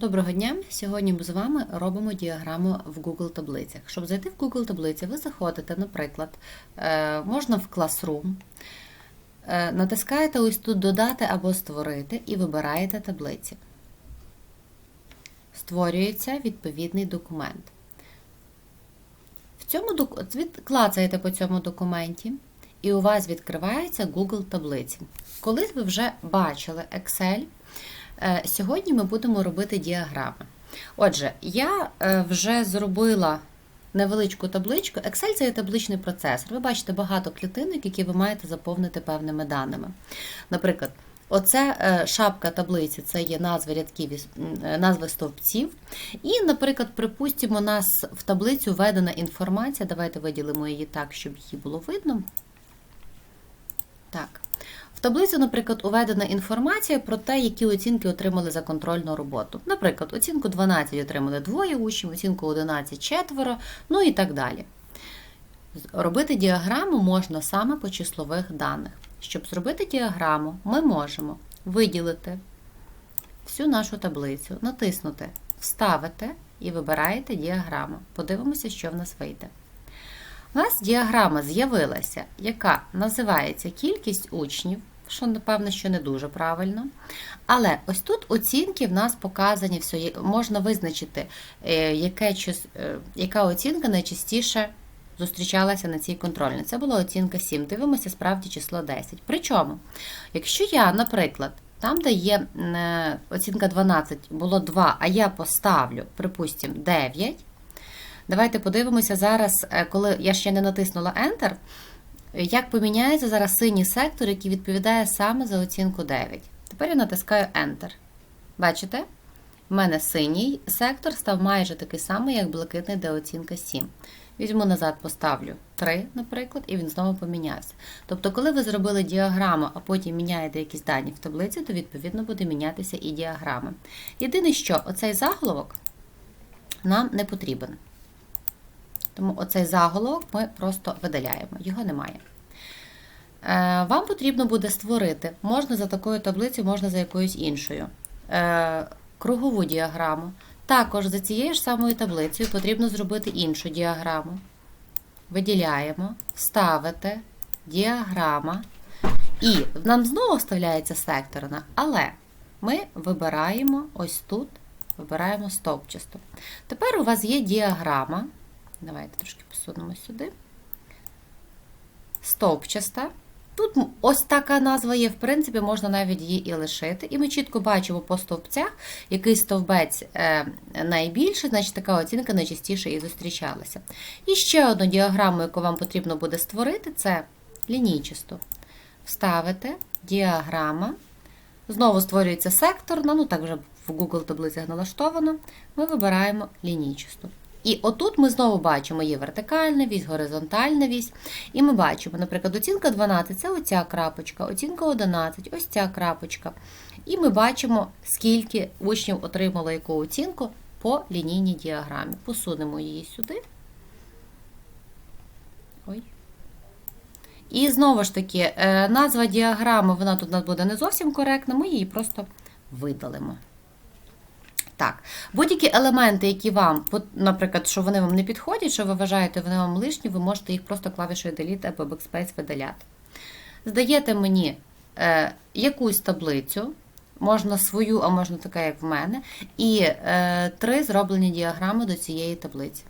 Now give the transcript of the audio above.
Доброго дня! Сьогодні ми з вами робимо діаграму в Google таблицях. Щоб зайти в Google таблиці, ви заходите, наприклад, е, можна в Classroom, е, натискаєте ось тут Додати або Створити і вибираєте таблиці. Створюється відповідний документ. В цьому клацаєте по цьому документі, і у вас відкривається Google таблиці. Колись ви вже бачили Excel. Е, Сьогодні ми будемо робити діаграми. Отже, я е, вже зробила невеличку табличку. Excel це є табличний процесор. Ви бачите багато клітинок, які ви маєте заповнити певними даними. Наприклад, оце е, шапка таблиці це є назви рядків, назви стовпців. І, наприклад, припустимо, у нас в таблицю введена інформація. Давайте виділимо її так, щоб її було видно. В таблицю, наприклад, уведена інформація про те, які оцінки отримали за контрольну роботу. Наприклад, оцінку 12 отримали двоє учнів, оцінку 11 четверо, ну і так далі. Робити діаграму можна саме по числових даних. Щоб зробити діаграму, ми можемо виділити всю нашу таблицю, натиснути Вставити і вибираєте діаграму. Подивимося, що в нас вийде. У нас діаграма з'явилася, яка називається кількість учнів, що, напевно, що не дуже правильно. Але ось тут оцінки в нас показані, все, можна визначити, е, яке, е, яка оцінка найчастіше зустрічалася на цій контрольній. Це була оцінка 7. Дивимося справді число 10. Причому, якщо я, наприклад, там, де є е, оцінка 12, було 2, а я поставлю, припустимо, 9, Давайте подивимося зараз, коли я ще не натиснула Enter, як поміняється зараз синій сектор, який відповідає саме за оцінку 9. Тепер я натискаю Enter. Бачите? У мене синій сектор став майже такий самий, як блакитний, де оцінка 7. Візьму назад, поставлю 3, наприклад, і він знову помінявся. Тобто, коли ви зробили діаграму, а потім міняєте якісь дані в таблиці, то відповідно буде мінятися і діаграма. Єдине, що оцей заголовок нам не потрібен. Тому оцей заголовок ми просто видаляємо, його немає. Е, Вам потрібно буде створити, можна за такою таблицею, можна за якоюсь іншою, е, кругову діаграму. Також за цією ж самою таблицею потрібно зробити іншу діаграму. Виділяємо, ставите, діаграма. І нам знову вставляється секторна, але ми вибираємо ось тут, вибираємо стовпчасту. Тепер у вас є діаграма. Давайте трошки посунемо сюди. Стовпчаста. Тут ось така назва є, в принципі, можна навіть її і лишити. І ми чітко бачимо по стовпцях, який стовбець е, найбільший, значить така оцінка найчастіше і зустрічалася. І ще одну діаграму, яку вам потрібно буде створити, це лінійчасту. Вставите діаграма. Знову створюється секторна, ну так вже в Google таблицях налаштовано. Ми вибираємо лінійчасту. І отут ми знову бачимо є вертикальна вісь, горизонтальна вісь. І ми бачимо, наприклад, оцінка 12 це оця крапочка, оцінка 11 ось ця крапочка. І ми бачимо, скільки учнів отримало яку оцінку по лінійній діаграмі. Посунемо її сюди. Ой. І знову ж таки, е, назва діаграми, вона тут у нас буде не зовсім коректна, ми її просто видалимо. Так, будь-які елементи, які вам, наприклад, що вони вам не підходять, що ви вважаєте, вони вам лишні, ви можете їх просто клавішою Delete або Backspace видаляти. Здаєте мені е, якусь таблицю, можна свою, а можна така, як в мене, і е, три зроблені діаграми до цієї таблиці.